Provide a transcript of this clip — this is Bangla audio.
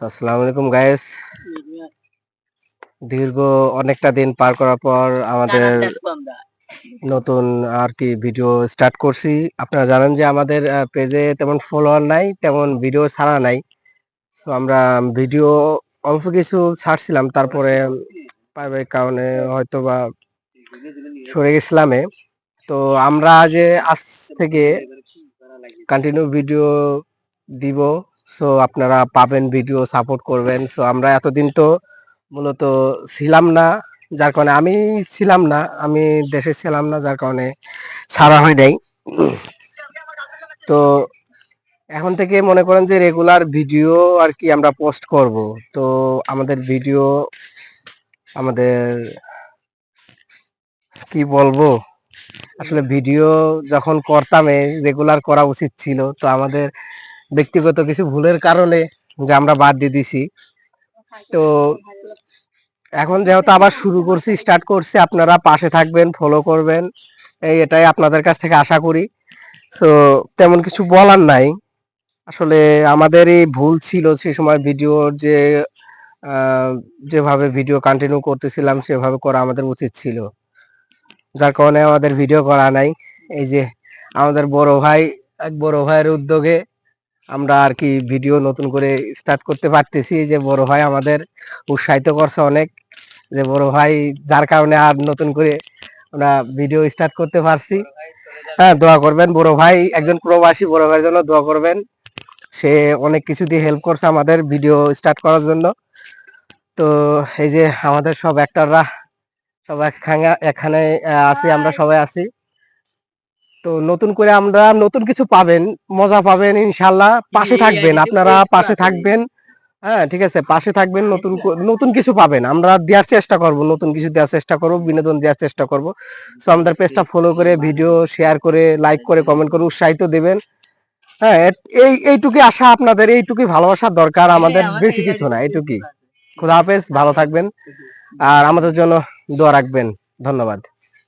আসসালামু আলাইকুম গায়েস দীর্ঘ অনেকটা দিন পার করার পর আমাদের নতুন আর কি ভিডিও স্টার্ট করছি। আপনারা জানেন যে আমাদের পেজে তেমন ফলোয়ার নাই তেমন ভিডিও ছাড়া নাই। তো আমরা ভিডিও অল্প কিছু ছাড়ছিলাম তারপরে পারিবারিক কারণে হয়তো বা সরে গেছিলামে তো আমরা যে আজ থেকে কন্টিনিউ ভিডিও দিব সো আপনারা পাবেন ভিডিও সাপোর্ট করবেন। সো আমরা এতদিন তো মূলত ছিলাম না, যার কারণে আমি ছিলাম না, আমি দেশে ছিলাম না, যার কারণে ছাড়া হয় নাই। তো এখন থেকে মনে করেন যে রেগুলার ভিডিও আর কি আমরা পোস্ট করব। তো আমাদের ভিডিও আমাদের কি বলব? আসলে ভিডিও যখন করতাম রেগুলার করা উচিত ছিল। তো আমাদের ব্যক্তিগত কিছু ভুলের কারণে যে আমরা বাদ দিয়ে দিছি। তো এখন যেহেতু আবার শুরু করছি স্টার্ট করছি, আপনারা পাশে থাকবেন ফলো করবেন। এই এটাই আপনাদের কাছ থেকে আশা করি। তো তেমন কিছু বলার নাই। আসলে আমাদের এই ভুল ছিল সেই সময় ভিডিওর যে যেভাবে ভিডিও কন্টিনিউ করতেছিলাম, সেভাবে করা আমাদের উচিত ছিল। যার কারণে আমাদের ভিডিও করা নাই। এই যে, আমাদের বড় ভাই, এক বড় ভাইয়ের উদ্যোগে আমরা আর কি ভিডিও নতুন করে স্টার্ট করতে পারতেছি। যে বড় ভাই আমাদের উৎসাহিত করছে অনেক। যে বড় ভাই যার কারণে আর নতুন করে আমরা ভিডিও স্টার্ট করতে পারছি। হ্যাঁ দোয়া করবেন বড় ভাই, একজন প্রবাসী বড় ভাইয়ের জন্য দোয়া করবেন। সে অনেক কিছু দিয়ে হেল্প করছে আমাদের ভিডিও স্টার্ট করার জন্য। তো এই যে আমাদের সব অ্যাক্টররা সব একখানে এখানে আছি, আমরা সবাই আছি। তো নতুন করে আমরা নতুন কিছু পাবেন মজা পাবেন ইনশাল্লাহ পাশে থাকবেন আপনারা পাশে থাকবেন। হ্যাঁ ঠিক আছে পাশে থাকবেন নতুন নতুন কিছু পাবেন। আমরা দেওয়ার চেষ্টা করব নতুন কিছু দেওয়ার চেষ্টা করব বিনোদন দেওয়ার চেষ্টা করব। সো আমাদের পেজটা ফলো করে ভিডিও শেয়ার করে লাইক করে কমেন্ট করে উৎসাহিত দেবেন। হ্যাঁ এই এইটুকুই আশা আপনাদের এইটুকুই ভালোবাসার দরকার আমাদের বেশি কিছু না এইটুকুই। খুদা হাফেজ ভালো থাকবেন। আর আমাদের জন্য দোয়া রাখবেন। ধন্যবাদ।